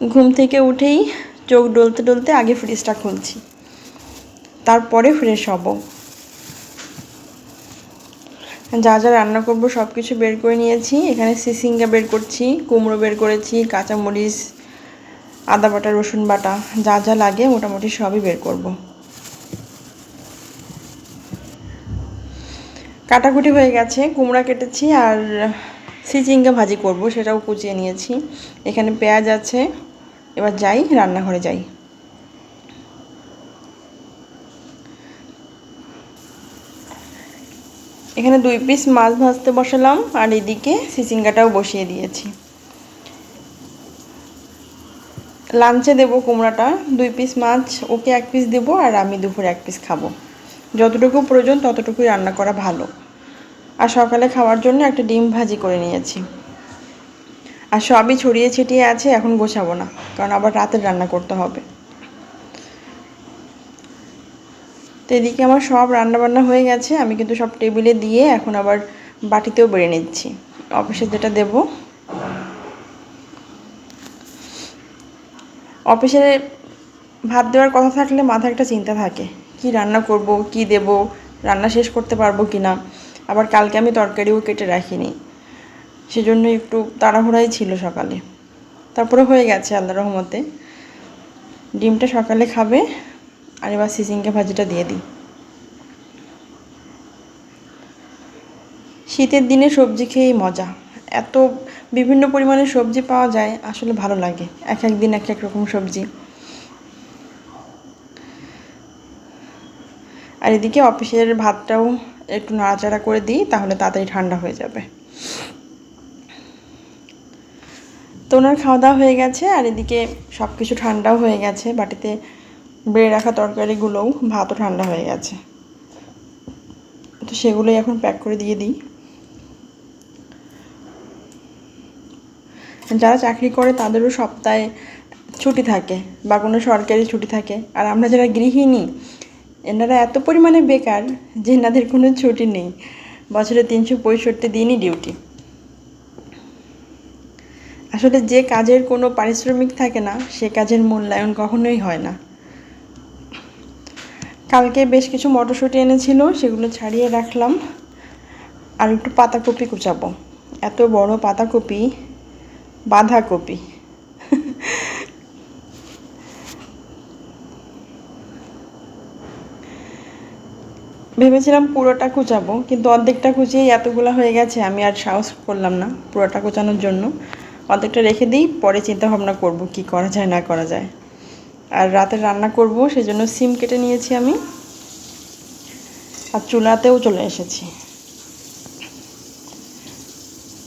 ঘুম থেকে উঠেই চোখ ডলতে ডলতে আগে ফ্রিজটা খুলছি। তারপরে ফ্রেশ হব যা যা রান্না করব সব কিছু বের করে নিয়েছি। এখানে সিসিঙ্গা বের করছি, কুমড়ো বের করেছি, কাঁচামরিচ, আদা বাটা, রসুন বাটা, যা যা লাগে মোটামুটি সবই বের করব। কাটাকুটি হয়ে গেছে, কুমড়া কেটেছি আর সিচিঙ্গা ভাজি করব, সেটাও কুচিয়ে নিয়েছি। এখানে পেঁয়াজ আছে, এবার যাই, রান্নাঘরে যাই। এখানে দুই পিস মাছ ভাজতে বসালাম, আর এদিকে সিচিঙ্গাটাও বসিয়ে দিয়েছি। লাঞ্চে দেবো কুমড়াটা, দুই পিস মাছ, ওকে এক পিস দেবো, আর আমি দুপুরে এক পিস খাব। যতটুকু প্রয়োজন, ততটুকুই রান্না করা ভালো। আর সকালে খাওয়ার জন্য একটা ডিম ভাজি করে নিয়েছি। আর সবই ছড়িয়ে ছিটিয়ে আছে, এখন গোছাবো না, কারণ আবার রাতের রান্না করতে হবে। তো এদিকে আমার সব রান্না বান্না হয়ে গেছে, আমি কিন্তু সব টেবিলে দিয়ে এখন আবার বাটিতেও বেড়ে নিচ্ছি। অফিসে যেটা দেব, অফিসে ভাত দেওয়ার কথা থাকলে মাথায় একটা চিন্তা থাকে, কি রান্না করব, কি দেব, রান্না শেষ করতে পারব কি না আবার কালকে আমি তরকারিও কেটে রাখিনি। সেজন্য একটু তাড়াহুড়াই ছিল সকালে। তারপরে হয়ে গেছে আল্লাহ রহমতে। ডিমটা সকালে খাবে আর এবার সিজিঙ্গা ভাজিটা দিয়ে দিই। শীতের দিনে সবজি খেয়েই মজা। এত বিভিন্ন পরিমাণে সবজি পাওয়া যায়, আসলে ভালো লাগে। এক এক দিন এক এক রকম সবজি। আর এদিকে অফিসের ভাতটাও একটু নাড়াচাড়া করে দিই, তাহলে তাড়াতাড়ি ঠান্ডা হয়ে যাবে। তো ওনার খাওয়া দাওয়া হয়ে গেছে, আর এদিকে সব কিছু ঠান্ডাও হয়ে গেছে, বাটিতে বেড়ে রাখা তরকারিগুলোও ভাতও ঠান্ডা হয়ে গেছে। তো সেগুলোই এখন প্যাক করে দিয়ে দিই। যারা চাকরি করে তাদেরও সপ্তাহে ছুটি থাকে, বা কোনো সরকারি ছুটি থাকে, আর আমরা যারা গৃহিণী এনারা এত পরিমাণে বেকার যে এনাদের কোনো ছুটি নেই। বছরে তিনশো পঁয়ষট্টি দিনই ডিউটি। আসলে যে কাজের কোনো পারিশ্রমিক থাকে না, সে কাজের মূল্যায়ন কখনোই হয় না। কালকে বেশ কিছু মটরশুঁটি এনেছিল, সেগুলো ছাড়িয়ে রাখলাম। আর একটু পাতাকপি কুচাবো। এত বড় পাতাকপি, বাঁধাকপি। ভেবেছিলাম পুরোটা কুচাবো কিন্তু অর্ধেকটা কুচিয়ে এতগুলো হয়ে গেছে, আমি আর সাহস করলাম না পুরোটা কুচানোর জন্য। অর্ধেকটা রেখে দিই, পরে চিন্তা ভাবনা করব কি করা যায়, না করা যায়। আর রাতে রান্না করব, সেজন্য সিম কেটে নিয়েছি আমি। আর চুলাতেও চলে এসেছি।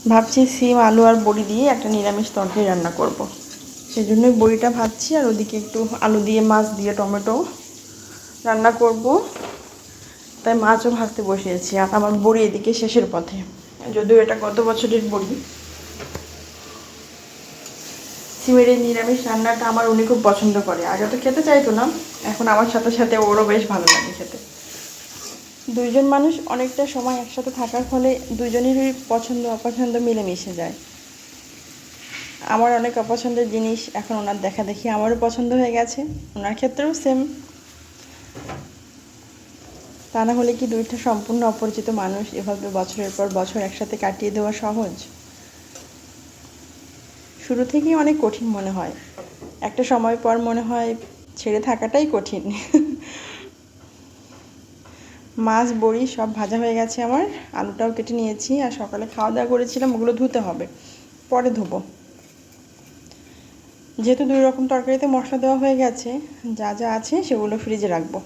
ভাবছি সিম, আলু আর বড়ি দিয়ে একটা নিরামিষ তরকারি রান্না করব। সেই জন্যই বড়িটা ভাবছি আর ওদিকে একটু আলু দিয়ে, মাছ দিয়ে, টমেটো রান্না করব। তাই মাছও ভাজতে বসিয়েছি আর আমার বড়ি এদিকে শেষের পথে। যদিও এটা গত বছরের বড়ি। সিমের নিরামিষ রান্নাটা আমার উনি খুব পছন্দ করে। আগে তো খেতে চাইতো না, এখন আমার সাথে সাথে ওরও বেশ ভালো লাগে খেতে। দুইজন মানুষ অনেকটা সময় একসাথে থাকার ফলে দুজনেরই পছন্দ অপছন্দ মিলেমিশে যায়। আমার অনেক অপছন্দের জিনিস এখন ওনার দেখা দেখি আমারও পছন্দ হয়ে গেছে। ওনার ক্ষেত্রেও সেম তা না হলে কি দুইটা সম্পূর্ণ অপরিচিত মানুষ এভাবে বছরের পর বছর একসাথে কাটিয়ে দেওয়া সহজ? শুরু থেকেই অনেক কঠিন মনে হয়। একটা সময় পর মনে হয় ছেড়ে থাকাটাই কঠিন। মাছ, বড়ি সব ভাজা হয়ে গেছে আমার। আলুটাও কেটে নিয়েছি আর সকালে খাওয়া দাওয়া করেছিলাম, ওগুলো ধুতে হবে। পরে ধোবো। যেহেতু দুই রকম তরকারিতে মশলা দেওয়া হয়ে গেছে, যা যা আছে সেগুলো ফ্রিজে রাখব।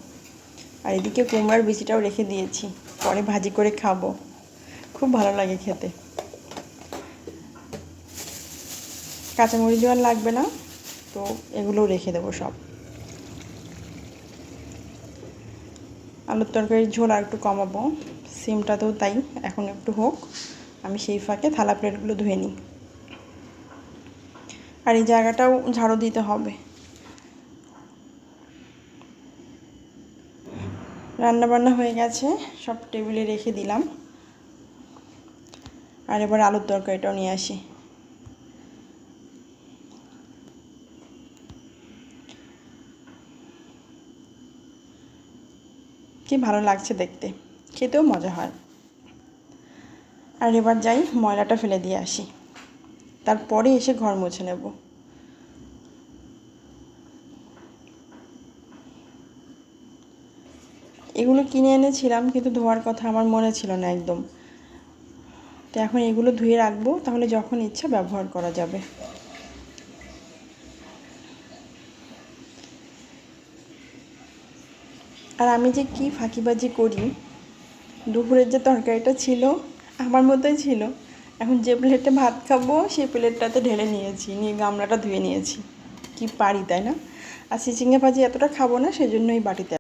আর এদিকে কুমড়ার বিচিটাও রেখে দিয়েছি। পরে ভাজি করে খাব। খুব ভালো লাগে খেতে। কাঁচামরিচও আর লাগবে না, তো এগুলোও রেখে দেবো সব। আলুর তরকারির ঝোল আর একটু কমাবো। সিমটাতেও তাই, এখন একটু হোক। আমি সেই ফাঁকে থালা প্লেটগুলো ধুয়ে নিই। আর এই জায়গাটাও ঝাড়ু দিতে হবে। রান্নাবান্না হয়ে গেছে, সব টেবিলে রেখে দিলাম। আর এবার আলুর তরকারিটাও নিয়ে আসি। কি ভালো লাগছে দেখতে, খেতেও মজা হয়। আর এবার যাই ময়লাটা ফেলে দিয়ে আসি। তারপরে এসে ঘর মুছে নেব। এগুলো কিনে এনেছিলাম, কিন্তু ধোয়ার কথা আমার মনে ছিল না একদম। তো এখন এগুলো ধুয়ে রাখব, তাহলে যখন ইচ্ছা ব্যবহার করা যাবে। আর আমি যে কি ফাঁকিবাজি করি, দুপুরের যে তরকারিটা ছিল, আমার মতোই ছিল। এখন যে প্লেটে ভাত খাব, সেই প্লেটটাতে ঢেলে নিয়েছি, নিয়ে গামলাটা ধুয়ে নিয়েছি। কি পারি, তাই না? আর চিচিঙ্গা ভাজি এতটা খাব না, সেজন্যই বাটিতে